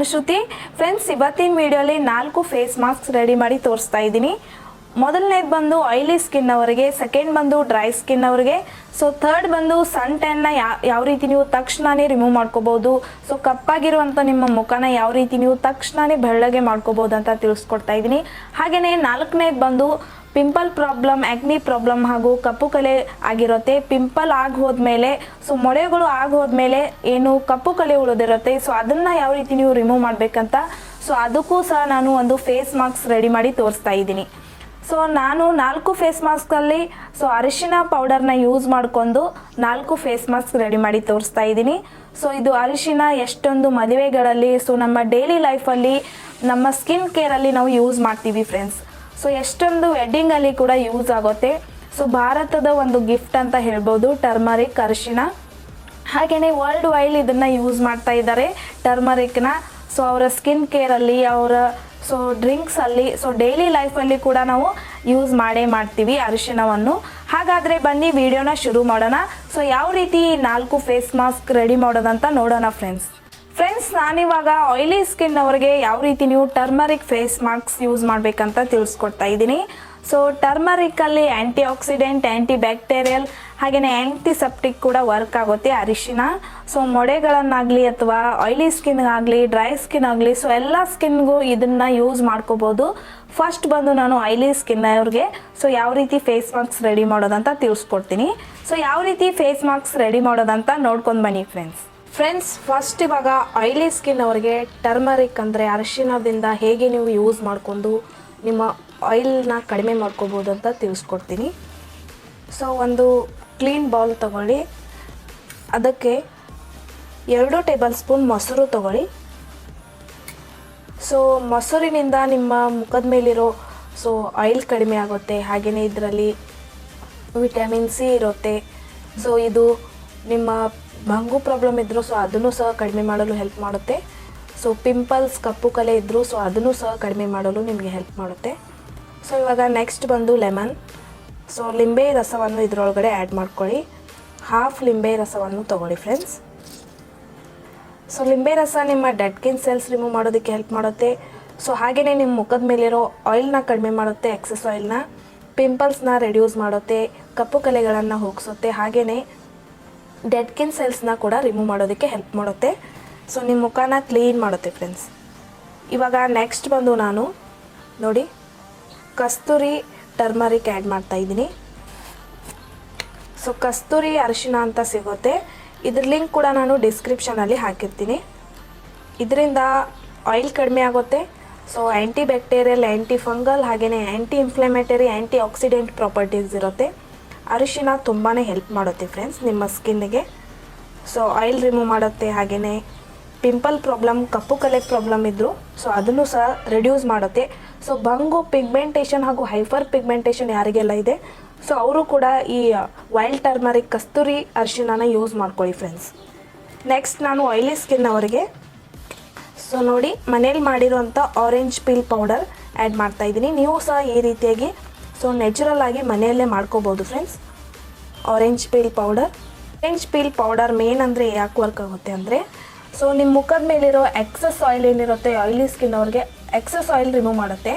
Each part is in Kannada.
ನಾನು ಶ್ರುತಿ ಫ್ರೆಂಡ್ಸ್ ಇವತ್ತಿನ ವಿಡಿಯೋಲಿ ನಾಲ್ಕು ಫೇಸ್ ಮಾಸ್ಕ್ ರೆಡಿ ಮಾಡಿ ತೋರಿಸ್ತಾ ಇದ್ದೀನಿ. ಮೊದಲನೇದು ಬಂದು ಆಯ್ಲಿ ಸ್ಕಿನ್ ಅವರಿಗೆ ಸೆಕೆಂಡ್ ಬಂದು ಡ್ರೈ ಸ್ಕಿನ್ ಅವರಿಗೆ. ಸೊ ಥರ್ಡ್ ಬಂದು ಸನ್ ಟ್ಯಾನ್ನ ಯಾವ ರೀತಿ ನೀವು ತಕ್ಷಣನೇ ರಿಮೂವ್ ಮಾಡ್ಕೋಬೋದು. ಸೊ ಕಪ್ಪಾಗಿರುವಂಥ ನಿಮ್ಮ ಮುಖನ ಯಾವ ರೀತಿ ನೀವು ತಕ್ಷಣನೇ ಬೆಳ್ಳಗೆ ಮಾಡ್ಕೋಬೋದು ಅಂತ ತಿಳಿಸ್ಕೊಡ್ತಾ ಇದ್ದೀನಿ. ಹಾಗೆಯೇ ನಾಲ್ಕನೇದು ಬಂದು ಪಿಂಪಲ್ ಪ್ರಾಬ್ಲಮ್ ಆಕ್ನಿ ಪ್ರಾಬ್ಲಮ್ ಹಾಗೂ ಕಪ್ಪು ಕಲೆ ಆಗಿರುತ್ತೆ. ಪಿಂಪಲ್ ಆಗಿ ಹೋದ್ಮೇಲೆ ಸೊ ಮೊಳೆಗಳು ಆಗಿ ಹೋದ್ಮೇಲೆ ಏನು ಕಪ್ಪು ಕಲೆ ಉಳಿದಿರುತ್ತೆ. ಸೊ ಅದನ್ನು ಯಾವ ರೀತಿ ನೀವು ರಿಮೂವ್ ಮಾಡಬೇಕಂತ ಸೊ ಅದಕ್ಕೂ ಸಹ ನಾನು ಒಂದು ಫೇಸ್ ಮಾಸ್ಕ್ ರೆಡಿ ಮಾಡಿ ತೋರಿಸ್ತಾ ಇದ್ದೀನಿ. ಸೊ ನಾನು ನಾಲ್ಕು ಫೇಸ್ ಮಾಸ್ಕಲ್ಲಿ ಸೊ ಅರಿಶಿನ ಪೌಡರ್ನ ಯೂಸ್ ಮಾಡಿಕೊಂಡು ನಾಲ್ಕು ಫೇಸ್ ಮಾಸ್ಕ್ ರೆಡಿ ಮಾಡಿ ತೋರಿಸ್ತಾ ಇದ್ದೀನಿ. ಸೊ ಇದು ಅರಿಶಿನ ಎಷ್ಟೊಂದು ಮದುವೆಗಳಲ್ಲಿ ಸೊ ನಮ್ಮ ಡೈಲಿ ಲೈಫಲ್ಲಿ ನಮ್ಮ ಸ್ಕಿನ್ ಕೇರಲ್ಲಿ ನಾವು ಯೂಸ್ ಮಾಡ್ತೀವಿ ಫ್ರೆಂಡ್ಸ್ ಸೊ ಎಷ್ಟೊಂದು ವೆಡ್ಡಿಂಗಲ್ಲಿ ಕೂಡ ಯೂಸ್ ಆಗುತ್ತೆ. ಸೊ ಭಾರತದ ಒಂದು ಗಿಫ್ಟ್ ಅಂತ ಹೇಳ್ಬೋದು ಟರ್ಮರಿಕ್ ಅರಿಶಿನ ಹಾಗೆಯೇ ವರ್ಲ್ಡ್ ವೈಲ್ ಇದನ್ನು ಯೂಸ್ ಮಾಡ್ತಾ ಇದ್ದಾರೆ ಟರ್ಮರಿಕ್ನ ಸೊ ಅವರ ಸ್ಕಿನ್ ಕೇರಲ್ಲಿ ಅವರ ಸೊ ಡ್ರಿಂಕ್ಸಲ್ಲಿ ಸೊ ಡೈಲಿ ಲೈಫಲ್ಲಿ ಕೂಡ ನಾವು ಯೂಸ್ ಮಾಡೇ ಮಾಡ್ತೀವಿ ಅರಿಶಿಣವನ್ನು. ಹಾಗಾದರೆ ಬನ್ನಿ ವಿಡಿಯೋನ ಶುರು ಮಾಡೋಣ. ಸೊ ಯಾವ ರೀತಿ ನಾಲ್ಕು ಫೇಸ್ ಮಾಸ್ಕ್ ರೆಡಿ ಮಾಡೋದಂತ ನೋಡೋಣ ಫ್ರೆಂಡ್ಸ್ ಫ್ರೆಂಡ್ಸ್ ನಾನಿವಾಗ ಆಯಿಲಿ ಸ್ಕಿನ್ ಅವರಿಗೆ ಯಾವ ರೀತಿ ನೀವು ಟರ್ಮರಿಕ್ ಫೇಸ್ ಮಾಸ್ಕ್ ಯೂಸ್ ಮಾಡಬೇಕಂತ ತಿಳಿಸ್ಕೊಡ್ತಾ ಇದ್ದೀನಿ. ಸೊ ಟರ್ಮರಿಕಲ್ಲಿ ಆ್ಯಂಟಿ ಆಕ್ಸಿಡೆಂಟ್ ಆ್ಯಂಟಿ ಬ್ಯಾಕ್ಟೀರಿಯಲ್ ಹಾಗೆಯೇ ಆ್ಯಂಟಿಸೆಪ್ಟಿಕ್ ಕೂಡ ವರ್ಕ್ ಆಗುತ್ತೆ ಅರಿಶಿನ. ಸೊ ಮೊಡೆಗಳನ್ನಾಗಲಿ ಅಥವಾ ಆಯಿಲಿ ಸ್ಕಿನ್ ಆಗಲಿ ಡ್ರೈ ಸ್ಕಿನ್ ಆಗಲಿ ಸೊ ಎಲ್ಲ ಸ್ಕಿನ್ಗೂ ಇದನ್ನು ಯೂಸ್ ಮಾಡ್ಕೋಬೋದು. ಫಸ್ಟ್ ಬಂದು ನಾನು ಆಯಿಲಿ ಸ್ಕಿನ್ ಅವ್ರಿಗೆ ಸೊ ಯಾವ ರೀತಿ ಫೇಸ್ ಮಾಸ್ಕ್ ರೆಡಿ ಮಾಡೋದಂತ ತಿಳಿಸ್ಕೊಡ್ತೀನಿ. ಸೊ ಯಾವ ರೀತಿ ಫೇಸ್ ಮಾಸ್ಕ್ ರೆಡಿ ಮಾಡೋದಂತ ನೋಡ್ಕೊಂಡು ಬನ್ನಿ ಫ್ರೆಂಡ್ಸ್ ಫ್ರೆಂಡ್ಸ್ ಫಸ್ಟ್ ಇವಾಗ ಆಯಿಲಿ ಸ್ಕಿನ್ ಅವರಿಗೆ ಟರ್ಮರಿಕ್ ಅಂದರೆ ಅರಿಶಿಣದಿಂದ ಹೇಗೆ ನೀವು ಯೂಸ್ ಮಾಡಿಕೊಂಡು ನಿಮ್ಮ ಆಯಿಲ್ನ ಕಡಿಮೆ ಮಾಡ್ಕೋಬೋದು ಅಂತ ತಿಳಿಸ್ಕೊಡ್ತೀನಿ. ಸೊ ಒಂದು ಕ್ಲೀನ್ ಬೌಲ್ ತಗೊಳ್ಳಿ. ಅದಕ್ಕೆ ಎರಡು ಟೇಬಲ್ ಸ್ಪೂನ್ ಮೊಸರು ತಗೊಳ್ಳಿ. ಸೊ ಮೊಸರಿನಿಂದ ನಿಮ್ಮ ಮುಖದ ಮೇಲಿರೋ ಸೊ ಆಯಿಲ್ ಕಡಿಮೆ ಆಗುತ್ತೆ. ಹಾಗೆಯೇ ಇದರಲ್ಲಿ ವಿಟಮಿನ್ ಸಿ ಇರುತ್ತೆ. ಸೊ ಇದು ನಿಮ್ಮ ಮಂಗು ಪ್ರಾಬ್ಲಮ್ ಇದ್ದರೂ ಸೊ ಅದನ್ನು ಸಹ ಕಡಿಮೆ ಮಾಡಲು ಹೆಲ್ಪ್ ಮಾಡುತ್ತೆ. ಸೊ ಪಿಂಪಲ್ಸ್ ಕಪ್ಪು ಕಲೆ ಇದ್ದರೂ ಸೊ ಅದನ್ನು ಸಹ ಕಡಿಮೆ ಮಾಡಲು ನಿಮಗೆ ಹೆಲ್ಪ್ ಮಾಡುತ್ತೆ. ಸೊ ಇವಾಗ ನೆಕ್ಸ್ಟ್ ಬಂದು ಲೆಮನ್ ಸೊ ಲಿಂಬೆ ರಸವನ್ನು ಇದರೊಳಗಡೆ ಆ್ಯಡ್ ಮಾಡ್ಕೊಳ್ಳಿ. ಹಾಫ್ ಲಿಂಬೆ ರಸವನ್ನು ತೊಗೊಳ್ಳಿ ಫ್ರೆಂಡ್ಸ್ ಸೊ ಲಿಂಬೆ ರಸ ನಿಮ್ಮ ಡೆಡ್ ಕಿನ್ ಸೆಲ್ಸ್ ರಿಮೂವ್ ಮಾಡೋದಕ್ಕೆ ಹೆಲ್ಪ್ ಮಾಡುತ್ತೆ. ಸೊ ಹಾಗೆಯೇ ನಿಮ್ಮ ಮುಖದ ಮೇಲಿರೋ ಆಯಿಲ್ನ ಕಡಿಮೆ ಮಾಡುತ್ತೆ ಎಕ್ಸಸ್ ಆಯಿಲ್ನ ಪಿಂಪಲ್ಸ್ನ ರೆಡ್ಯೂಸ್ ಮಾಡುತ್ತೆ, ಕಪ್ಪು ಕಲೆಗಳನ್ನು ಹೋಗಿಸುತ್ತೆ. ಹಾಗೆಯೇ ಡೆಡ್ ಕಿನ್ ಸೆಲ್ಸ್ನ ಕೂಡ ರಿಮೂವ್ ಮಾಡೋದಕ್ಕೆ ಹೆಲ್ಪ್ ಮಾಡುತ್ತೆ. ಸೊ ನಿಮ್ಮ ಮುಖನ ಕ್ಲೀನ್ ಮಾಡುತ್ತೆ ಫ್ರೆಂಡ್ಸ್ ಇವಾಗ ನೆಕ್ಸ್ಟ್ ಬಂದು ನಾನು ನೋಡಿ ಕಸ್ತೂರಿ ಟರ್ಮರಿಕ್ ಆ್ಯಡ್ ಮಾಡ್ತಾ ಇದ್ದೀನಿ. ಸೊ ಕಸ್ತೂರಿ ಅರಿಶಿನ ಅಂತ ಸಿಗುತ್ತೆ. ಇದ್ರ ಲಿಂಕ್ ಕೂಡ ನಾನು ಡಿಸ್ಕ್ರಿಪ್ಷನಲ್ಲಿ ಹಾಕಿರ್ತೀನಿ. ಇದರಿಂದ ಆಯಿಲ್ ಕಡಿಮೆ ಆಗುತ್ತೆ. ಸೊ ಆ್ಯಂಟಿ ಬ್ಯಾಕ್ಟೀರಿಯಲ್ ಆ್ಯಂಟಿ ಫಂಗಲ್ ಹಾಗೆಯೇ ಆ್ಯಂಟಿ ಇನ್ಫ್ಲಮೇಟರಿ ಆ್ಯಂಟಿ ಆಕ್ಸಿಡೆಂಟ್ ಪ್ರಾಪರ್ಟೀಸ್ ಇರುತ್ತೆ. ಅರಿಶಿನ ತುಂಬಾ ಹೆಲ್ಪ್ ಮಾಡುತ್ತೆ ಫ್ರೆಂಡ್ಸ್ ನಿಮ್ಮ ಸ್ಕಿನ್ನಿಗೆ ಸೊ ಆಯಿಲ್ ರಿಮೂವ್ ಮಾಡುತ್ತೆ ಹಾಗೆಯೇ ಪಿಂಪಲ್ ಪ್ರಾಬ್ಲಮ್ ಕಪ್ಪು ಕಲೆ ಪ್ರಾಬ್ಲಮ್ ಇದ್ದರು ಸೊ ಅದನ್ನು ಸಹ ರಿಡ್ಯೂಸ್ ಮಾಡುತ್ತೆ. ಸೊ ಬಂಗು ಪಿಗ್ಮೆಂಟೇಷನ್ ಹಾಗೂ ಹೈಫರ್ ಪಿಗ್ಮೆಂಟೇಷನ್ ಯಾರಿಗೆಲ್ಲ ಇದೆ ಸೊ ಅವರು ಕೂಡ ಈ ವೈಲ್ಡ್ ಟರ್ಮರಿಕ್ ಕಸ್ತೂರಿ ಅರಿಶಿನ ಯೂಸ್ ಮಾಡ್ಕೊಳ್ಳಿ ಫ್ರೆಂಡ್ಸ್ ನೆಕ್ಸ್ಟ್ ನಾನು ಆಯಿಲಿ ಸ್ಕಿನ್ ಅವರಿಗೆ ಸೊ ನೋಡಿ ಮನೇಲಿ ಮಾಡಿರುವಂಥ ಆರೆಂಜ್ ಪೀಲ್ ಪೌಡರ್ ಆ್ಯಡ್ ಮಾಡ್ತಾ ಇದ್ದೀನಿ. ನೀವು ಸಹ ಈ ರೀತಿಯಾಗಿ ಸೊ ನ್ಯಾಚುರಲ್ ಆಗಿ ಮನೆಯಲ್ಲೇ ಮಾಡ್ಕೋಬೋದು friends orange peel powder orange peel powder main ಅಂದರೆ ಯಾಕೆ ವರ್ಕ್ ಆಗುತ್ತೆ ಅಂದರೆ ಸೊ ನಿಮ್ಮ ಮುಖದ ಮೇಲಿರೋ ಎಕ್ಸಸ್ ಆಯಿಲ್ ಏನಿರುತ್ತೆ ಆಯಿಲಿ ಸ್ಕಿನ್ ಅವ್ರಿಗೆ ಎಕ್ಸಸ್ ಆಯಿಲ್ ರಿಮೂವ್ ಮಾಡುತ್ತೆ.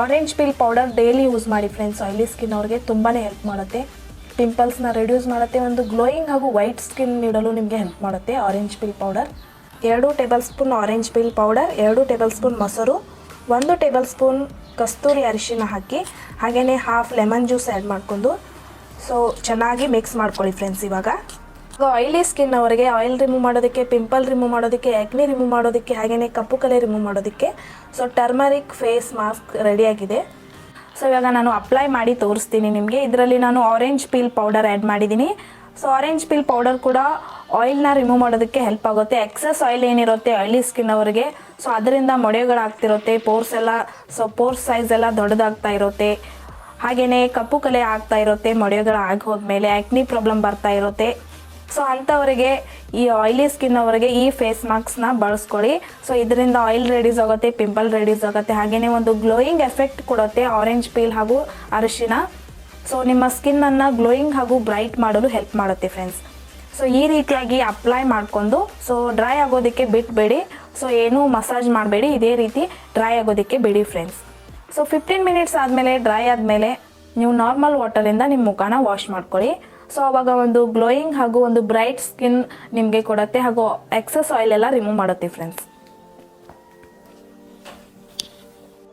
Orange peel powder daily use ಮಾಡಿ ಫ್ರೆಂಡ್ಸ್ ಆಯಿಲಿ ಸ್ಕಿನ್ ಅವ್ರಿಗೆ ತುಂಬಾ ಹೆಲ್ಪ್ ಮಾಡುತ್ತೆ. ಪಿಂಪಲ್ಸ್ನ ರೆಡ್ಯೂಸ್ ಮಾಡುತ್ತೆ, ಒಂದು ಗ್ಲೋಯಿಂಗ್ ಹಾಗೂ ವೈಟ್ ಸ್ಕಿನ್ ನೀಡಲು ನಿಮಗೆ ಹೆಲ್ಪ್ ಮಾಡುತ್ತೆ ಆರೆಂಜ್ ಪೀಲ್ ಪೌಡರ್ ಎರಡು tablespoon orange peel powder ಎರಡು ಟೇಬಲ್ ಸ್ಪೂನ್ ಮೊಸರು. ಒಂದು ಟೇಬಲ್ ಸ್ಪೂನ್ ಕಸ್ತೂರಿ ಅರಿಶಿನ ಹಾಕಿ ಹಾಗೆಯೇ ಹಾಫ್ ಲೆಮನ್ ಜ್ಯೂಸ್ ಆ್ಯಡ್ ಮಾಡಿಕೊಂಡು ಸೊ ಚೆನ್ನಾಗಿ ಮಿಕ್ಸ್ ಮಾಡ್ಕೊಳ್ಳಿ ಫ್ರೆಂಡ್ಸ್ ಇವಾಗ. ಸೊ ಆಯಿಲಿ ಸ್ಕಿನ್ ಅವರಿಗೆ ಆಯಿಲ್ ರಿಮೂವ್ ಮಾಡೋದಕ್ಕೆ ಪಿಂಪಲ್ ರಿಮೂವ್ ಮಾಡೋದಕ್ಕೆ ಆ್ಯಕ್ನಿ ರಿಮೂವ್ ಮಾಡೋದಕ್ಕೆ ಹಾಗೆಯೇ ಕಪ್ಪು ಕಲೆ ರಿಮೂವ್ ಮಾಡೋದಕ್ಕೆ ಸೊ ಟರ್ಮರಿಕ್ ಫೇಸ್ ಮಾಸ್ಕ್ ರೆಡಿಯಾಗಿದೆ ಸೊ ಇವಾಗ ನಾನು ಅಪ್ಲೈ ಮಾಡಿ ತೋರಿಸ್ತೀನಿ ನಿಮಗೆ. ಇದರಲ್ಲಿ ನಾನು ಆರೆಂಜ್ ಪೀಲ್ ಪೌಡರ್ ಆ್ಯಡ್ ಮಾಡಿದ್ದೀನಿ. ಸೊ ಆರೆಂಜ್ ಪೀಲ್ ಪೌಡರ್ ಕೂಡ ಆಯಿಲ್ನ ರಿಮೂವ್ ಮಾಡೋದಕ್ಕೆ ಹೆಲ್ಪ್ ಆಗುತ್ತೆ. ಎಕ್ಸಸ್ ಆಯಿಲ್ ಏನಿರುತ್ತೆ ಆಯಿಲಿ ಸ್ಕಿನ್ ಅವರಿಗೆ ಸೊ ಅದರಿಂದ ಮೊಡೆಗಳಾಗ್ತಿರುತ್ತೆ ಪೋರ್ಸ್ ಎಲ್ಲ ಸೊ ಪೋರ್ಸ್ ಸೈಜ್ ಎಲ್ಲ ದೊಡ್ಡದಾಗ್ತಾ ಇರುತ್ತೆ. ಹಾಗೆಯೇ ಕಪ್ಪು ಕಲೆ ಆಗ್ತಾ ಇರುತ್ತೆ ಮೊಡೆಗಳು ಆಗಿ ಹೋದ್ಮೇಲೆ ಆ್ಯಕ್ನಿ ಪ್ರಾಬ್ಲಮ್ ಬರ್ತಾ ಇರುತ್ತೆ. ಸೊ ಅಂಥವರಿಗೆ ಈ ಆಯಿಲಿ ಸ್ಕಿನ್ ಅವರಿಗೆ ಈ ಫೇಸ್ ಮಾಸ್ಕ್ನ ಬಳಸ್ಕೊಳ್ಳಿ. ಸೊ ಇದರಿಂದ ಆಯಿಲ್ ರೆಡ್ಯೂಸ್ ಆಗುತ್ತೆ ಪಿಂಪಲ್ ರೆಡ್ಯೂಸ್ ಆಗುತ್ತೆ ಹಾಗೆಯೇ ಒಂದು ಗ್ಲೋಯಿಂಗ್ ಎಫೆಕ್ಟ್ ಕೊಡುತ್ತೆ ಆರೆಂಜ್ ಪೀಲ್ ಹಾಗೂ ಅರಿಶಿನ. ಸೊ ನಿಮ್ಮ ಸ್ಕಿನ್ನನ್ನು ಗ್ಲೋಯಿಂಗ್ ಹಾಗೂ ಬ್ರೈಟ್ ಮಾಡಲು ಹೆಲ್ಪ್ ಮಾಡುತ್ತೆ ಫ್ರೆಂಡ್ಸ್ ಸೊ ಈ ರೀತಿಯಾಗಿ ಅಪ್ಲೈ ಮಾಡಿಕೊಂಡು ಸೊ ಡ್ರೈ ಆಗೋದಕ್ಕೆ ಬಿಟ್ಬೇಡಿ. ಸೊ ಏನೂ ಮಸಾಜ್ ಮಾಡಬೇಡಿ, ಇದೇ ರೀತಿ ಡ್ರೈ ಆಗೋದಕ್ಕೆ ಬಿಡಿ ಫ್ರೆಂಡ್ಸ್ ಸೊ ಫಿಫ್ಟೀನ್ ಮಿನಿಟ್ಸ್ ಆದಮೇಲೆ ಡ್ರೈ ಆದಮೇಲೆ ನೀವು ನಾರ್ಮಲ್ ವಾಟರಿಂದ ನಿಮ್ಮ ಮುಖನ ವಾಶ್ ಮಾಡ್ಕೊಳ್ಳಿ. ಸೊ ಅವಾಗ ಒಂದು ಗ್ಲೋಯಿಂಗ್ ಹಾಗೂ ಒಂದು ಬ್ರೈಟ್ ಸ್ಕಿನ್ ನಿಮಗೆ ಕೊಡುತ್ತೆ ಹಾಗೂ ಎಕ್ಸಸ್ ಆಯಿಲ್ ಎಲ್ಲ ರಿಮೂವ್ ಮಾಡುತ್ತೆ ಫ್ರೆಂಡ್ಸ್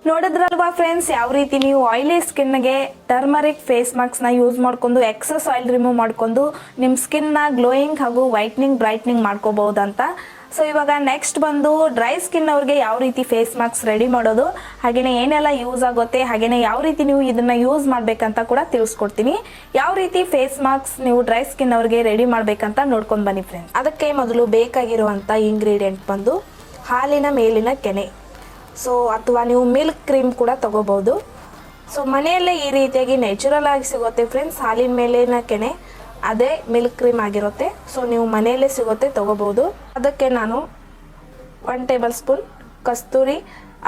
ನೋಡಿದ್ರಲ್ವಾ ಫ್ರೆಂಡ್ಸ್ ಯಾವ ರೀತಿ ನೀವು ಆಯಿಲಿ ಸ್ಕಿನ್ಗೆ ಟರ್ಮರಿಕ್ ಫೇಸ್ ಮಾಸ್ಕ್ನ ಯೂಸ್ ಮಾಡ್ಕೊಂಡು ಎಕ್ಸಸ್ ಆಯಿಲ್ ರಿಮೂವ್ ಮಾಡ್ಕೊಂಡು ನಿಮ್ಮ ಸ್ಕಿನ್ನ ಗ್ಲೋಯಿಂಗ್ ಹಾಗೂ ವೈಟ್ನಿಂಗ್ ಬ್ರೈಟ್ನಿಂಗ್ ಮಾಡ್ಕೋಬಹುದಂತ ಸೊ ಇವಾಗ ನೆಕ್ಸ್ಟ್ ಬಂದು ಡ್ರೈ ಸ್ಕಿನ್ ಅವ್ರಿಗೆ ಯಾವ ರೀತಿ ಫೇಸ್ ಮಾಸ್ಕ್ ರೆಡಿ ಮಾಡೋದು ಹಾಗೆಯೇ ಏನೆಲ್ಲ ಯೂಸ್ ಆಗುತ್ತೆ ಹಾಗೆಯೇ ಯಾವ ರೀತಿ ನೀವು ಇದನ್ನ ಯೂಸ್ ಮಾಡಬೇಕಂತ ಕೂಡ ತಿಳಿಸ್ಕೊಡ್ತೀನಿ. ಯಾವ ರೀತಿ ಫೇಸ್ ಮಾಸ್ಕ್ ನೀವು ಡ್ರೈ ಸ್ಕಿನ್ ಅವ್ರಿಗೆ ರೆಡಿ ಮಾಡಬೇಕಂತ ನೋಡ್ಕೊಂಡು ಬನ್ನಿ ಫ್ರೆಂಡ್ಸ್ ಅದಕ್ಕೆ ಮೊದಲು ಬೇಕಾಗಿರುವಂಥ ಇಂಗ್ರೀಡಿಯೆಂಟ್ ಬಂದು ಹಾಲಿನ ಮೇಲಿನ ಕೆನೆ. ಸೊ ಅಥವಾ ನೀವು ಮಿಲ್ಕ್ ಕ್ರೀಮ್ ಕೂಡ ತಗೋಬಹುದು. ಸೊ ಮನೆಯಲ್ಲೇ ಈ ರೀತಿಯಾಗಿ ನ್ಯಾಚುರಲ್ ಆಗಿ ಸಿಗುತ್ತೆ ಫ್ರೆಂಡ್ಸ್ ಹಾಲಿನ ಮೇಲಿನ ಕೆನೆ. ಅದೇ ಮಿಲ್ಕ್ ಕ್ರೀಮ್ ಆಗಿರುತ್ತೆ. ಸೊ ನೀವು ಮನೆಯಲ್ಲೇ ಸಿಗುತ್ತೆ, ತೊಗೋಬೋದು. ಅದಕ್ಕೆ ನಾನು ಒನ್ ಟೇಬಲ್ ಸ್ಪೂನ್ ಕಸ್ತೂರಿ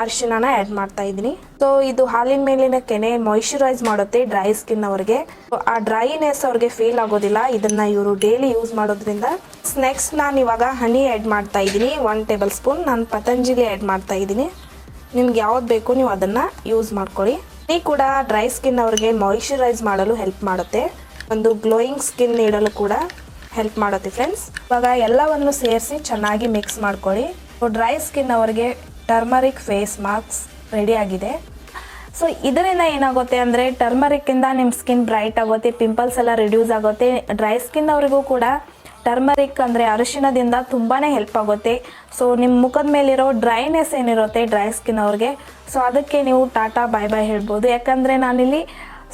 ಅರಿಶಿಣನ ಆ್ಯಡ್ ಮಾಡ್ತಾ ಇದ್ದೀನಿ. ಸೊ ಇದು ಹಾಲಿನ ಮೇಲಿನ ಕೆನೆ ಮಾಯಿಶ್ಚರೈಸ್ ಮಾಡುತ್ತೆ ಡ್ರೈ ಸ್ಕಿನ್ ಅವ್ರಿಗೆ. ಆ ಡ್ರೈನೆಸ್ ಅವ್ರಿಗೆ ಫೀಲ್ ಆಗೋದಿಲ್ಲ. ಇದನ್ನ ಇವರು ಡೈಲಿ ಯೂಸ್ ಮಾಡೋದ್ರಿಂದ. ನೆಕ್ಸ್ಟ್ ನಾನು ಇವಾಗ ಹನಿ ಆ್ಯಡ್ ಮಾಡ್ತಾ ಇದ್ದೀನಿ. ಒನ್ ಟೇಬಲ್ ಸ್ಪೂನ್ ನಾನು ಪತಂಜಲಿ ಆ್ಯಡ್ ಮಾಡ್ತಾ ಇದ್ದೀನಿ. ನಿಮ್ಗೆ ಯಾವ್ದು ಬೇಕು ನೀವು ಅದನ್ನು ಯೂಸ್ ಮಾಡ್ಕೊಳ್ಳಿ. ಹನಿ ಕೂಡ ಡ್ರೈ ಸ್ಕಿನ್ ಅವ್ರಿಗೆ ಮಾಯಿಶ್ಚರೈಸ್ ಮಾಡಲು ಹೆಲ್ಪ್ ಮಾಡುತ್ತೆ. ಒಂದು ಗ್ಲೋಯಿಂಗ್ ಸ್ಕಿನ್ ನೀಡಲು ಕೂಡ ಹೆಲ್ಪ್ ಮಾಡುತ್ತೆ ಫ್ರೆಂಡ್ಸ್ ಇವಾಗ ಎಲ್ಲವನ್ನು ಸೇರಿಸಿ ಚೆನ್ನಾಗಿ ಮಿಕ್ಸ್ ಮಾಡ್ಕೊಳ್ಳಿ. ಡ್ರೈ ಸ್ಕಿನ್ ಅವರಿಗೆ ಟರ್ಮರಿಕ್ ಫೇಸ್ ಮಾಸ್ಕ್ ರೆಡಿ ಆಗಿದೆ. ಸೊ ಇದರಿಂದ ಏನಾಗುತ್ತೆ ಅಂದರೆ ಟರ್ಮರಿಕ್ಕಿಂದ ನಿಮ್ಮ ಸ್ಕಿನ್ ಬ್ರೈಟ್ ಆಗುತ್ತೆ ಪಿಂಪಲ್ಸ್ ಎಲ್ಲ ರಿಡ್ಯೂಸ್ ಆಗುತ್ತೆ. ಡ್ರೈ ಸ್ಕಿನ್ ಅವರಿಗೂ ಕೂಡ ಟರ್ಮರಿಕ್ ಅಂದರೆ ಅರಿಶಿಣದಿಂದ ತುಂಬಾ ಹೆಲ್ಪ್ ಆಗುತ್ತೆ. ಸೊ ನಿಮ್ಮ ಮುಖದ ಮೇಲಿರೋ ಡ್ರೈನೆಸ್ ಏನಿರುತ್ತೆ ಡ್ರೈ ಸ್ಕಿನ್ ಅವ್ರಿಗೆ. ಸೊ ಅದಕ್ಕೆ ನೀವು ಟಾಟಾ ಬಾಯ್ ಬಾಯ್ ಹೇಳ್ಬೋದು. ಯಾಕಂದರೆ ನಾನಿಲ್ಲಿ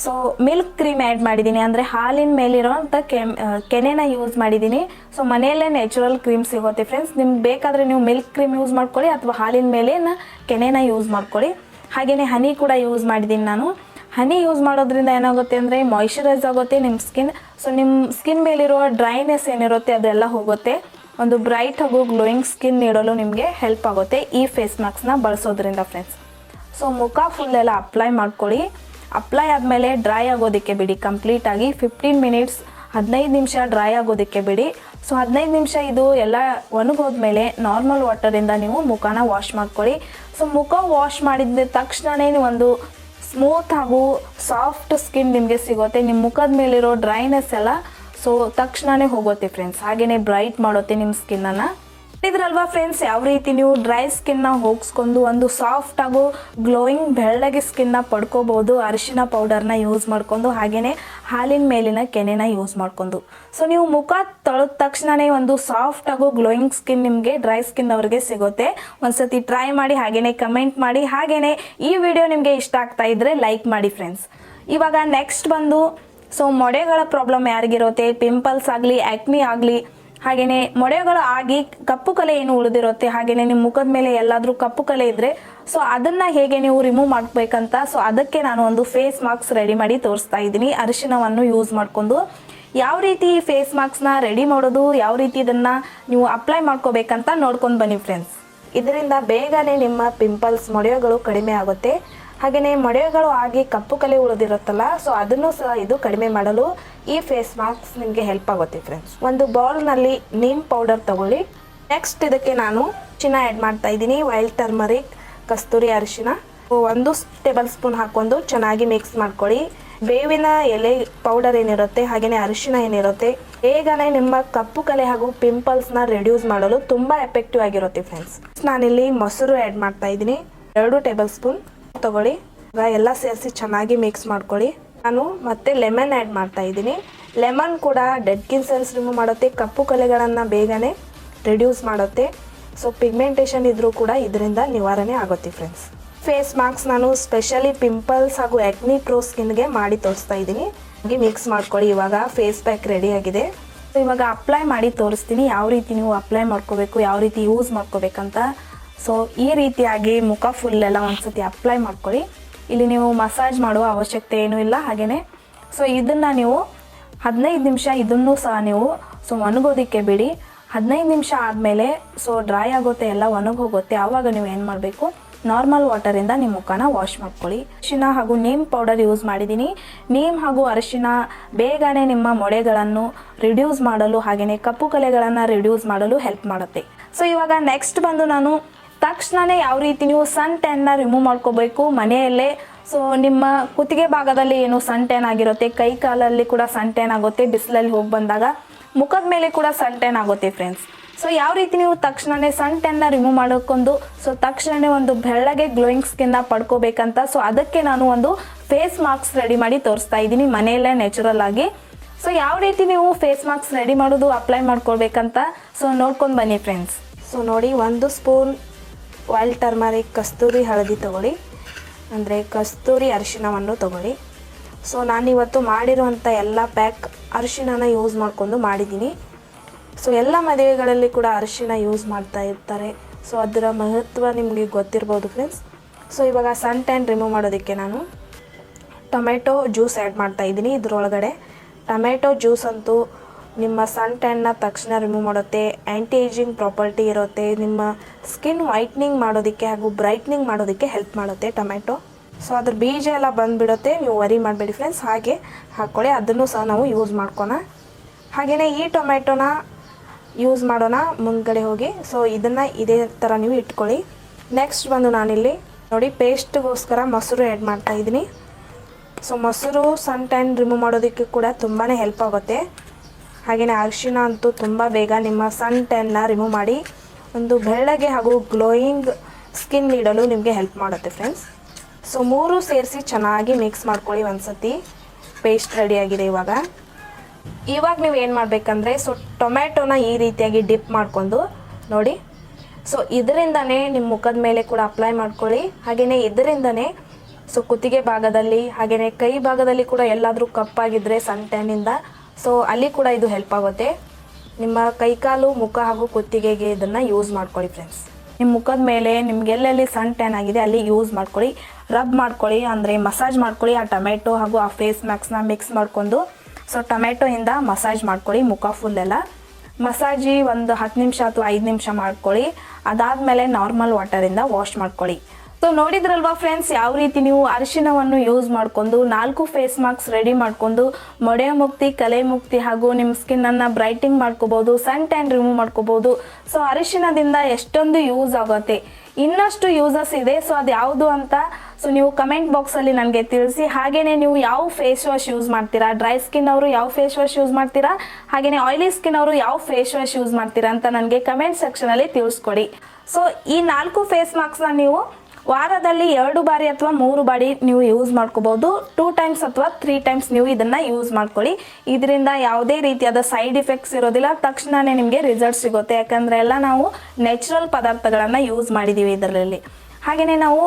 ಸೊ ಮಿಲ್ಕ್ ಕ್ರೀಮ್ ಆ್ಯಡ್ ಮಾಡಿದ್ದೀನಿ ಅಂದರೆ ಹಾಲಿನ ಮೇಲಿರೋಂಥ ಕೆಮ್ ಕೆನೆನ ಯೂಸ್ ಮಾಡಿದ್ದೀನಿ ಸೊ ಮನೆಯಲ್ಲೇ ನ್ಯಾಚುರಲ್ ಕ್ರೀಮ್ ಸಿಗುತ್ತೆ ಫ್ರೆಂಡ್ಸ್ ನಿಮ್ಗೆ ಬೇಕಾದರೆ ನೀವು ಮಿಲ್ಕ್ ಕ್ರೀಮ್ ಯೂಸ್ ಮಾಡ್ಕೊಳ್ಳಿ ಅಥವಾ ಹಾಲಿನ ಮೇಲಿನ ಕೆನೆನ ಯೂಸ್ ಮಾಡ್ಕೊಳ್ಳಿ. ಹಾಗೆಯೇ ಹನಿ ಕೂಡ ಯೂಸ್ ಮಾಡಿದ್ದೀನಿ ನಾನು. ಹನಿ ಯೂಸ್ ಮಾಡೋದ್ರಿಂದ ಏನಾಗುತ್ತೆ ಅಂದರೆ ಮಾಯಿಶ್ಚರೈಸ್ ಆಗುತ್ತೆ ನಿಮ್ಮ ಸ್ಕಿನ್ ಸೊ ನಿಮ್ಮ ಸ್ಕಿನ್ ಮೇಲಿರುವ ಡ್ರೈನೆಸ್ ಏನಿರುತ್ತೆ ಅದೆಲ್ಲ ಹೋಗುತ್ತೆ. ಒಂದು ಬ್ರೈಟ್ ಹಾಗೂ ಗ್ಲೋಯಿಂಗ್ ಸ್ಕಿನ್ ನೀಡಲು ನಿಮಗೆ ಹೆಲ್ಪ್ ಆಗುತ್ತೆ ಈ ಫೇಸ್ ಮಾಸ್ಕ್ನ ಬಳಸೋದ್ರಿಂದ ಫ್ರೆಂಡ್ಸ್ ಸೊ ಮುಖ ಫುಲ್ ಎಲ್ಲ ಅಪ್ಲೈ ಮಾಡ್ಕೊಳ್ಳಿ. ಅಪ್ಲೈ ಆದಮೇಲೆ ಡ್ರೈ ಆಗೋದಕ್ಕೆ ಬಿಡಿ. ಕಂಪ್ಲೀಟಾಗಿ ಫಿಫ್ಟೀನ್ ಮಿನಿಟ್ಸ್ ಹದಿನೈದು ನಿಮಿಷ ಡ್ರೈ ಆಗೋದಕ್ಕೆ ಬಿಡಿ. ಸೊ ಹದಿನೈದು ನಿಮಿಷ ಇದು ಎಲ್ಲ ಒಣಗೋದ್ಮೇಲೆ ನಾರ್ಮಲ್ ವಾಟರಿಂದ ನೀವು ಮುಖನ ವಾಶ್ ಮಾಡ್ಕೊಳ್ಳಿ. ಸೊ ಮುಖ ವಾಶ್ ಮಾಡಿದ ತಕ್ಷಣವೇ ಒಂದು ಸ್ಮೂತ್ ಹಾಗೂ ಸಾಫ್ಟ್ ಸ್ಕಿನ್ ನಿಮಗೆ ಸಿಗುತ್ತೆ. ನಿಮ್ಮ ಮುಖದ ಮೇಲಿರೋ ಡ್ರೈನೆಸ್ ಎಲ್ಲ ಸೊ ತಕ್ಷಣವೇ ಹೋಗುತ್ತೆ ಫ್ರೆಂಡ್ಸ್ ಹಾಗೆಯೇ ಬ್ರೈಟ್ ಮಾಡುತ್ತೆ ನಿಮ್ಮ ಸ್ಕಿನ್ನನ್ನು ಇದ್ರಲ್ವಾ ಫ್ರೆಂಡ್ಸ್ ಯಾವ ರೀತಿ ನೀವು ಡ್ರೈ ಸ್ಕಿನ್ನ ಹೋಗಿಸ್ಕೊಂಡು ಒಂದು ಸಾಫ್ಟ್ ಆಗೋ ಗ್ಲೋಯಿಂಗ್ ಬೆಳ್ಳಗೆ ಸ್ಕಿನ್ನ ಪಡ್ಕೋಬಹುದು ಅರಿಶಿನ ಪೌಡರ್ನ ಯೂಸ್ ಮಾಡ್ಕೊಂಡು ಹಾಗೆಯೇ ಹಾಲಿನ ಮೇಲಿನ ಕೆನೆನ ಯೂಸ್ ಮಾಡ್ಕೊಂಡು. ಸೊ ನೀವು ಮುಖ ತೊಳೆದ ತಕ್ಷಣವೇ ಒಂದು ಸಾಫ್ಟ್ ಆಗೋ ಗ್ಲೋಯಿಂಗ್ ಸ್ಕಿನ್ ನಿಮಗೆ ಡ್ರೈ ಸ್ಕಿನ್ ಅವ್ರಿಗೆ ಸಿಗುತ್ತೆ. ಒಂದ್ಸತಿ ಟ್ರೈ ಮಾಡಿ ಹಾಗೆಯೇ ಕಮೆಂಟ್ ಮಾಡಿ ಹಾಗೆಯೇ ಈ ವಿಡಿಯೋ ನಿಮಗೆ ಇಷ್ಟ ಆಗ್ತಾ ಇದ್ರೆ ಲೈಕ್ ಮಾಡಿ ಫ್ರೆಂಡ್ಸ್ ಇವಾಗ ನೆಕ್ಸ್ಟ್ ಬಂದು ಸೊ ಮೊಡೆಗಳ ಪ್ರಾಬ್ಲಮ್ ಯಾರಿಗಿರುತ್ತೆ? ಪಿಂಪಲ್ಸ್ ಆಗಲಿ ಆ್ಯಕ್ನಿ ಆಗಲಿ ಹಾಗೆಯೇ ಮೊಡೆಗಳು ಆಗಿ ಕಪ್ಪು ಕಲೆ ಏನು ಉಳಿದಿರುತ್ತೆ. ಹಾಗೆಯೇ ನಿಮ್ಮ ಮುಖದ ಮೇಲೆ ಎಲ್ಲಾದರೂ ಕಪ್ಪು ಕಲೆ ಇದ್ರೆ ಸೊ ಅದನ್ನ ಹೇಗೆ ನೀವು ರಿಮೂವ್ ಮಾಡ್ಬೇಕಂತ ಸೊ ಅದಕ್ಕೆ ನಾನು ಒಂದು ಫೇಸ್ ಮಾಸ್ಕ್ ರೆಡಿ ಮಾಡಿ ತೋರಿಸ್ತಾ ಇದ್ದೀನಿ. ಅರಿಶಿಣವನ್ನು ಯೂಸ್ ಮಾಡಿಕೊಂಡು. ಯಾವ ರೀತಿ ಫೇಸ್ ಮಾಸ್ಕ್ನ ರೆಡಿ ಮಾಡೋದು, ಯಾವ ರೀತಿ ಇದನ್ನು ನೀವು ಅಪ್ಲೈ ಮಾಡ್ಕೋಬೇಕಂತ ನೋಡ್ಕೊಂಡು ಬನ್ನಿ ಫ್ರೆಂಡ್ಸ್ ಇದರಿಂದ ಬೇಗನೆ ನಿಮ್ಮ ಪಿಂಪಲ್ಸ್ ಮೊಡೆಗಳು ಕಡಿಮೆ ಆಗುತ್ತೆ. ಹಾಗೆಯೇ ಮೊಡೆಗಳು ಆಗಿ ಕಪ್ಪು ಕಲೆ ಉಳಿದಿರುತ್ತಲ್ಲ ಸೊ ಅದನ್ನು ಸಹ ಇದು ಕಡಿಮೆ ಮಾಡಲು ಈ ಫೇಸ್ ಮಾಸ್ಕ್ ನಿಮಗೆ ಹೆಲ್ಪ್ ಆಗುತ್ತೆ ಫ್ರೆಂಡ್ಸ್ ಒಂದು ಬೌಲ್ನಲ್ಲಿ ನಿಮ್ ಪೌಡರ್ ತಗೊಳ್ಳಿ. ನೆಕ್ಸ್ಟ್ ಇದಕ್ಕೆ ನಾನು ಚಿನ್ನ ಆ್ಯಡ್ ಮಾಡ್ತಾ ಇದ್ದೀನಿ ವೈಲ್ಡ್ ಟರ್ಮರಿಕ್ ಕಸ್ತೂರಿ ಅರಿಶಿನ ಒಂದು ಟೇಬಲ್ ಸ್ಪೂನ್ ಹಾಕೊಂಡು ಚೆನ್ನಾಗಿ ಮಿಕ್ಸ್ ಮಾಡ್ಕೊಳ್ಳಿ. ಬೇವಿನ ಎಲೆ ಪೌಡರ್ ಏನಿರುತ್ತೆ ಹಾಗೆಯೇ ಅರಿಶಿನ ಏನಿರುತ್ತೆ, ಬೇಗನೆ ನಿಮ್ಮ ಕಪ್ಪು ಕಲೆ ಹಾಗೂ ಪಿಂಪಲ್ಸ್ನ ರೆಡ್ಯೂಸ್ ಮಾಡಲು ತುಂಬ ಎಫೆಕ್ಟಿವ್ ಆಗಿರುತ್ತೆ ಫ್ರೆಂಡ್ಸ್ ನಾನಿಲ್ಲಿ ಮೊಸರು ಆ್ಯಡ್ ಮಾಡ್ತಾ ಇದ್ದೀನಿ. ಎರಡು ಟೇಬಲ್ ಸ್ಪೂನ್ ತಗೊಳ್ಳಿ. ಎಲ್ಲ ಸೇರಿಸಿ ಚೆನ್ನಾಗಿ ಮಿಕ್ಸ್ ಮಾಡ್ಕೊಳ್ಳಿ. ನಾನು ಮತ್ತೆ ಲೆಮನ್ ಆ್ಯಡ್ ಮಾಡ್ತಾ ಇದ್ದೀನಿ. ಲೆಮನ್ ಕೂಡ ಡೆಡ್ ಕಿನ್ ಸೆಲ್ಸ್ ರಿಮೂವ್ ಮಾಡುತ್ತೆ ಕಪ್ಪು ಕಲೆಗಳನ್ನು ಬೇಗನೆ ರಿಡ್ಯೂಸ್ ಮಾಡುತ್ತೆ. ಸೊ ಪಿಗ್ಮೆಂಟೇಷನ್ ಇದ್ರೂ ಕೂಡ ಇದರಿಂದ ನಿವಾರಣೆ ಆಗುತ್ತೆ ಫ್ರೆಂಡ್ಸ್ ಫೇಸ್ ಮಾಸ್ಕ್ ನಾನು ಸ್ಪೆಷಲಿ ಪಿಂಪಲ್ಸ್ ಹಾಗೂ ಎಕ್ನಿ ಪ್ರೋ ಸ್ಕಿನ್ಗೆ ಮಾಡಿ ತೋರಿಸ್ತಾ ಇದ್ದೀನಿ. ಹಾಗೆ ಮಿಕ್ಸ್ ಮಾಡ್ಕೊಳ್ಳಿ, ಇವಾಗ ಫೇಸ್ ಪ್ಯಾಕ್ ರೆಡಿ ಆಗಿದೆ. ಸೊ ಇವಾಗ ಅಪ್ಲೈ ಮಾಡಿ ತೋರಿಸ್ತೀನಿ. ಯಾವ ರೀತಿ ನೀವು ಅಪ್ಲೈ ಮಾಡ್ಕೋಬೇಕು, ಯಾವ ರೀತಿ ಯೂಸ್ ಮಾಡ್ಕೋಬೇಕಂತ. ಸೊ ಈ ರೀತಿಯಾಗಿ ಮುಖ ಫುಲ್ ಎಲ್ಲ ಒಂದ್ಸತಿ ಅಪ್ಲೈ ಮಾಡ್ಕೊಳ್ಳಿ. ಇಲ್ಲಿ ನೀವು ಮಸಾಜ್ ಮಾಡುವ ಅವಶ್ಯಕತೆ ಏನೂ ಇಲ್ಲ ಹಾಗೆಯೇ ಸೊ ಇದನ್ನು ನೀವು ಹದಿನೈದು ನಿಮಿಷ ಇದನ್ನು ಸಹ ನೀವು ಸೊ ಒಣಗೋದಕ್ಕೆ ಬಿಡಿ. ಹದಿನೈದು ನಿಮಿಷ ಆದಮೇಲೆ ಸೊ ಡ್ರೈ ಆಗುತ್ತೆ ಎಲ್ಲ ಒಣಗೋಗುತ್ತೆ. ಆವಾಗ ನೀವು ಏನು ಮಾಡಬೇಕು? ನಾರ್ಮಲ್ ವಾಟರಿಂದ ನಿಮ್ಮ ಮುಖನ ವಾಶ್ ಮಾಡ್ಕೊಳ್ಳಿ. ಅರಿಶಿನ ಹಾಗೂ ನೀಮ್ ಪೌಡರ್ ಯೂಸ್ ಮಾಡಿದ್ದೀನಿ. ನೀಮ್ ಹಾಗೂ ಅರಿಶಿನ ಬೇಗನೆ ನಿಮ್ಮ ಮೊಳೆಗಳನ್ನು ರಿಡ್ಯೂಸ್ ಮಾಡಲು ಹಾಗೆಯೇ ಕಪ್ಪು ಕಲೆಗಳನ್ನು ರಿಡ್ಯೂಸ್ ಮಾಡಲು ಹೆಲ್ಪ್ ಮಾಡುತ್ತೆ. ಸೊ ಇವಾಗ ನೆಕ್ಸ್ಟ್ ಬಂದು ನಾನು ತಕ್ಷಣವೇ ಯಾವ ರೀತಿ ನೀವು ಸನ್ ಟೆನ್ನ ರಿಮೂವ್ ಮಾಡ್ಕೋಬೇಕು, ಮನೆಯಲ್ಲೇ. ಸೊ ನಿಮ್ಮ ಕುತ್ತಿಗೆ ಭಾಗದಲ್ಲಿ ಏನು ಸನ್ ಟೆನ್ ಆಗಿರುತ್ತೆ, ಕೈ ಕಾಲಲ್ಲಿ ಕೂಡ ಸನ್ ಟೆನ್ ಆಗುತ್ತೆ, ಬಿಸಿಲಲ್ಲಿ ಹೋಗಿ ಬಂದಾಗ. ಮುಖದ ಮೇಲೆ ಕೂಡ ಸನ್ ಟೆನ್ ಆಗುತ್ತೆ ಫ್ರೆಂಡ್ಸ್ ಸೊ ಯಾವ ರೀತಿ ನೀವು ತಕ್ಷಣನೇ ಸನ್ ಟೆನ್ನ ರಿಮೂವ್ ಮಾಡ್ಕೊಂಡು ಸೊ ತಕ್ಷಣನೇ ಒಂದು ಬೆಳ್ಳಗೆ ಗ್ಲೋಯಿಂಗ್ ಸ್ಕಿನ್ನ ಪಡ್ಕೋಬೇಕಂತ. ಸೊ ಅದಕ್ಕೆ ನಾನು ಒಂದು ಫೇಸ್ ಮಾಸ್ಕ್ ರೆಡಿ ಮಾಡಿ ತೋರಿಸ್ತಾ ಇದ್ದೀನಿ, ಮನೆಯಲ್ಲೇ ನ್ಯಾಚುರಲ್ ಆಗಿ. ಸೊ ಯಾವ ರೀತಿ ನೀವು ಫೇಸ್ ಮಾಸ್ಕ್ ರೆಡಿ ಮಾಡೋದು ಅಪ್ಲೈ ಮಾಡ್ಕೊಳ್ಬೇಕಂತ. ಸೊ ನೋಡ್ಕೊಂಡು ಬನ್ನಿ ಫ್ರೆಂಡ್ಸ್ ಸೊ ನೋಡಿ, ಒಂದು ಸ್ಪೂನ್ ವೈಲ್ಡ್ ಟರ್ಮರಿಕ್ ಕಸ್ತೂರಿ ಹಳದಿ ತಗೊಳ್ಳಿ. ಅಂದರೆ ಕಸ್ತೂರಿ ಅರಿಶಿಣವನ್ನು ತಗೊಳ್ಳಿ. ಸೊ ನಾನಿವತ್ತು ಮಾಡಿರುವಂಥ ಎಲ್ಲ ಪ್ಯಾಕ್ ಅರಿಶಿಣನ ಯೂಸ್ ಮಾಡ್ಕೊಂಡು ಮಾಡಿದ್ದೀನಿ. ಸೊ ಎಲ್ಲ ಮದುವೆಗಳಲ್ಲಿ ಕೂಡ ಅರಿಶಿಣ ಯೂಸ್ ಮಾಡ್ತಾ ಇರ್ತಾರೆ. ಸೊ ಅದರ ಮಹತ್ವ ನಿಮಗೆ ಗೊತ್ತಿರ್ಬೋದು ಫ್ರೆಂಡ್ಸ್ ಸೊ ಇವಾಗ ಸನ್ ಟ್ಯಾನ್ ರಿಮೂವ್ ಮಾಡೋದಕ್ಕೆ ನಾನು ಟೊಮೆಟೊ ಜ್ಯೂಸ್ ಆ್ಯಡ್ ಮಾಡ್ತಾ ಇದ್ದೀನಿ ಇದರೊಳಗಡೆ. ಟೊಮೆಟೊ ಜ್ಯೂಸ್ ಅಂತೂ ನಿಮ್ಮ ಸನ್ ಟ್ಯಾನ್ನ ತಕ್ಷಣ ರಿಮೂವ್ ಮಾಡುತ್ತೆ ಆ್ಯಂಟಿ ಏಜಿಂಗ್ ಪ್ರಾಪರ್ಟಿ ಇರುತ್ತೆ, ನಿಮ್ಮ ಸ್ಕಿನ್ ವೈಟ್ನಿಂಗ್ ಮಾಡೋದಕ್ಕೆ ಹಾಗೂ ಬ್ರೈಟ್ನಿಂಗ್ ಮಾಡೋದಕ್ಕೆ ಹೆಲ್ಪ್ ಮಾಡುತ್ತೆ ಟೊಮೆಟೊ ಸೊ ಅದ್ರ ಬೀಜ ಎಲ್ಲ ಬಂದುಬಿಡುತ್ತೆ, ನೀವು ವರಿ ಮಾಡಬೇಡಿ ಫ್ರೆಂಡ್ಸ್ ಹಾಗೆ ಹಾಕ್ಕೊಳ್ಳಿ ಅದನ್ನು ಸಹ ನಾವು ಯೂಸ್ ಮಾಡ್ಕೋಣ ಹಾಗೆಯೇ ಈ ಟೊಮೆಟೊನ ಯೂಸ್ ಮಾಡೋಣ, ಮುಂದ್ಗಡೆ ಹೋಗಿ. ಸೊ ಇದನ್ನು ಇದೇ ಥರ ನೀವು ಇಟ್ಕೊಳ್ಳಿ. ನೆಕ್ಸ್ಟ್ ಬಂದು ನಾನಿಲ್ಲಿ ನೋಡಿ ಪೇಸ್ಟ್ಗೋಸ್ಕರ ಮೊಸರು ಆ್ಯಡ್ ಮಾಡ್ತಾ ಇದ್ದೀನಿ. ಸೊ ಮೊಸರು, ಸನ್ ಟ್ಯಾನ್ ರಿಮೂವ್ ಮಾಡೋದಕ್ಕೆ ಕೂಡ ತುಂಬಾ ಹೆಲ್ಪ್ ಆಗುತ್ತೆ. ಹಾಗೆಯೇ ಅರಿಶಿನ ಅಂತೂ ತುಂಬ ಬೇಗ ನಿಮ್ಮ ಸನ್ ಟೆನ್ನ ರಿಮೂವ್ ಮಾಡಿ ಒಂದು ಬೆಳ್ಳಗೆ ಹಾಗೂ ಗ್ಲೋಯಿಂಗ್ ಸ್ಕಿನ್ ನೀಡಲು ನಿಮಗೆ ಹೆಲ್ಪ್ ಮಾಡುತ್ತೆ ಫ್ರೆಂಡ್ಸ್ ಸೊ ಮೂರು ಸೇರಿಸಿ ಚೆನ್ನಾಗಿ ಮಿಕ್ಸ್ ಮಾಡ್ಕೊಳ್ಳಿ ಒಂದ್ಸತಿ. ಪೇಸ್ಟ್ ರೆಡಿಯಾಗಿದೆ ಇವಾಗ. ಇವಾಗ ನೀವು ಏನು ಮಾಡಬೇಕಂದ್ರೆ ಸೊ ಟೊಮ್ಯಾಟೊನ ಈ ರೀತಿಯಾಗಿ ಡಿಪ್ ಮಾಡ್ಕೊಂಡು ನೋಡಿ. ಸೊ ಇದರಿಂದನೇ ನಿಮ್ಮ ಮುಖದ ಮೇಲೆ ಕೂಡ ಅಪ್ಲೈ ಮಾಡ್ಕೊಳ್ಳಿ. ಹಾಗೆಯೇ ಇದರಿಂದನೇ ಸೊ ಕುತ್ತಿಗೆ ಭಾಗದಲ್ಲಿ ಹಾಗೆಯೇ ಕೈ ಭಾಗದಲ್ಲಿ ಕೂಡ ಎಲ್ಲಾದರೂ ಕಪ್ಪಾಗಿದ್ದರೆ ಸನ್ ಟ್ಯಾನಿಂದ ಸೊ ಅಲ್ಲಿ ಕೂಡ ಇದು ಹೆಲ್ಪ್ ಆಗುತ್ತೆ. ನಿಮ್ಮ ಕೈಕಾಲು, ಮುಖ ಹಾಗೂ ಕುತ್ತಿಗೆಗೆ ಇದನ್ನು ಯೂಸ್ ಮಾಡ್ಕೊಳ್ಳಿ ಫ್ರೆಂಡ್ಸ್ ನಿಮ್ಮ ಮುಖದ ಮೇಲೆ ನಿಮ್ಗೆ ಎಲ್ಲೆಲ್ಲಿ ಸನ್ ಟ್ಯಾನ್ ಆಗಿದೆ ಅಲ್ಲಿ ಯೂಸ್ ಮಾಡ್ಕೊಳ್ಳಿ. ರಬ್ ಮಾಡ್ಕೊಳ್ಳಿ, ಅಂದರೆ ಮಸಾಜ್ ಮಾಡ್ಕೊಳ್ಳಿ, ಆ ಟೊಮೆಟೊ ಹಾಗೂ ಆ ಫೇಸ್ ಮ್ಯಾಕ್ಸ್ನ ಮಿಕ್ಸ್ ಮಾಡ್ಕೊಂಡು. ಸೊ ಟೊಮೆಟೊಯಿಂದ ಮಸಾಜ್ ಮಾಡ್ಕೊಳ್ಳಿ, ಮುಖ ಫುಲ್ ಎಲ್ಲ. ಮಸಾಜಿ ಒಂದು ಹತ್ತು ನಿಮಿಷ ಅಥವಾ ಐದು ನಿಮಿಷ ಮಾಡ್ಕೊಳ್ಳಿ. ಅದಾದಮೇಲೆ ನಾರ್ಮಲ್ ವಾಟರಿಂದ ವಾಶ್ ಮಾಡ್ಕೊಳ್ಳಿ. ಸೊ ನೋಡಿದ್ರಲ್ವಾ ಫ್ರೆಂಡ್ಸ್ ಯಾವ ರೀತಿ ನೀವು ಅರಿಶಿನವನ್ನು ಯೂಸ್ ಮಾಡ್ಕೊಂಡು ನಾಲ್ಕು ಫೇಸ್ ಮಾಸ್ಕ್ ರೆಡಿ ಮಾಡ್ಕೊಂಡು ಮೊಡೆ ಮುಕ್ತಿ, ಕಲೆ ಮುಕ್ತಿ ಹಾಗೂ ನಿಮ್ಮ ಸ್ಕಿನ್ನನ್ನು ಬ್ರೈಟಿಂಗ್ ಮಾಡ್ಕೋಬೋದು ಸನ್ ಟ್ಯಾನ್ ರಿಮೂವ್ ಮಾಡ್ಕೋಬೋದು. ಸೊ ಅರಿಶಿನದಿಂದ ಎಷ್ಟೊಂದು ಯೂಸ್ ಆಗುತ್ತೆ. ಇನ್ನಷ್ಟು ಯೂಸಸ್ ಇದೆ. ಸೊ ಅದು ಯಾವುದು ಅಂತ ಸೊ ನೀವು ಕಮೆಂಟ್ ಬಾಕ್ಸಲ್ಲಿ ನನಗೆ ತಿಳಿಸಿ. ಹಾಗೆಯೇ ನೀವು ಯಾವ ಫೇಸ್ ವಾಶ್ ಯೂಸ್ ಮಾಡ್ತೀರಾ? ಡ್ರೈ ಸ್ಕಿನ್ ಅವರು ಯಾವ ಫೇಸ್ ವಾಶ್ ಯೂಸ್ ಮಾಡ್ತೀರಾ? ಹಾಗೆಯೇ ಆಯಿಲಿ ಸ್ಕಿನ್ ಅವರು ಯಾವ ಫೇಸ್ ವಾಶ್ ಯೂಸ್ ಮಾಡ್ತೀರಾ ಅಂತ ನನಗೆ ಕಮೆಂಟ್ ಸೆಕ್ಷನಲ್ಲಿ ತಿಳಿಸ್ಕೊಡಿ. ಸೊ ಈ ನಾಲ್ಕು ಫೇಸ್ ಮಾಸ್ಕ್ನ ನೀವು ವಾರದಲ್ಲಿ ಎರಡು ಬಾರಿ ಅಥವಾ ಮೂರು ಬಾರಿ ನೀವು ಯೂಸ್ ಮಾಡ್ಕೋಬಹುದು. ಟೂ ಟೈಮ್ಸ್ ಅಥವಾ ತ್ರೀ ಟೈಮ್ಸ್ ನೀವು ಇದನ್ನ ಯೂಸ್ ಮಾಡ್ಕೊಳ್ಳಿ. ಇದರಿಂದ ಯಾವುದೇ ರೀತಿಯಾದ ಸೈಡ್ ಇಫೆಕ್ಟ್ಸ್ ಇರೋದಿಲ್ಲ. ತಕ್ಷಣನೇ ನಿಮಗೆ ರಿಸಲ್ಟ್ ಸಿಗುತ್ತೆ. ಯಾಕಂದ್ರೆ ಎಲ್ಲ ನಾವು ನ್ಯಾಚುರಲ್ ಪದಾರ್ಥಗಳನ್ನು ಯೂಸ್ ಮಾಡಿದ್ದೀವಿ ಇದರಲ್ಲಿ. ಹಾಗೆಯೇ ನಾವು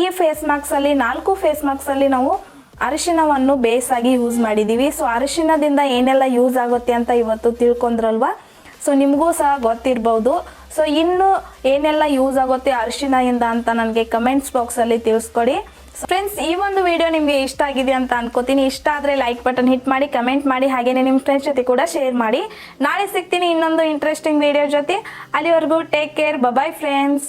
ಈ ಫೇಸ್ ಮಾಸ್ಕಲ್ಲಿ ನಾಲ್ಕು ಫೇಸ್ ಮಾಸ್ಕಲ್ಲಿ ನಾವು ಅರಿಶಿಣವನ್ನು ಬೇಸಾಗಿ ಯೂಸ್ ಮಾಡಿದ್ದೀವಿ ಸೊ ಅರಿಶಿಣದಿಂದ ಏನೆಲ್ಲ ಯೂಸ್ ಆಗುತ್ತೆ ಅಂತ ಇವತ್ತು ತಿಳ್ಕೊಂಡ್ರಲ್ವಾ? ಸೊ ನಿಮಗೂ ಸಹ ಗೊತ್ತಿರ್ಬೋದು. ಸೊ ಇನ್ನು ಏನೆಲ್ಲ ಯೂಸ್ ಆಗುತ್ತೆ ಅರಿಶಿಣದಿಂದ ಅಂತ ನನಗೆ ಕಮೆಂಟ್ಸ್ ಬಾಕ್ಸಲ್ಲಿ ತಿಳಿಸ್ಕೊಡಿ. ಫ್ರೆಂಡ್ಸ್ ಈ ಒಂದು ವಿಡಿಯೋ ನಿಮಗೆ ಇಷ್ಟ ಆಗಿದೆ ಅಂತ ಅನ್ಕೋತೀನಿ. ಇಷ್ಟ ಆದರೆ ಲೈಕ್ ಬಟನ್ ಹಿಟ್ ಮಾಡಿ ಕಮೆಂಟ್ ಮಾಡಿ ಹಾಗೆಯೇ ನಿಮ್ಮ ಫ್ರೆಂಡ್ಸ್ ಜೊತೆ ಕೂಡ ಶೇರ್ ಮಾಡಿ. ನಾಳೆ ಸಿಗ್ತೀನಿ ಇನ್ನೊಂದು ಇಂಟ್ರೆಸ್ಟಿಂಗ್ ವಿಡಿಯೋ ಜೊತೆ. ಅಲ್ಲಿವರೆಗೂ ಟೇಕ್ ಕೇರ್ ಬಬಾಯ್ ಫ್ರೆಂಡ್ಸ್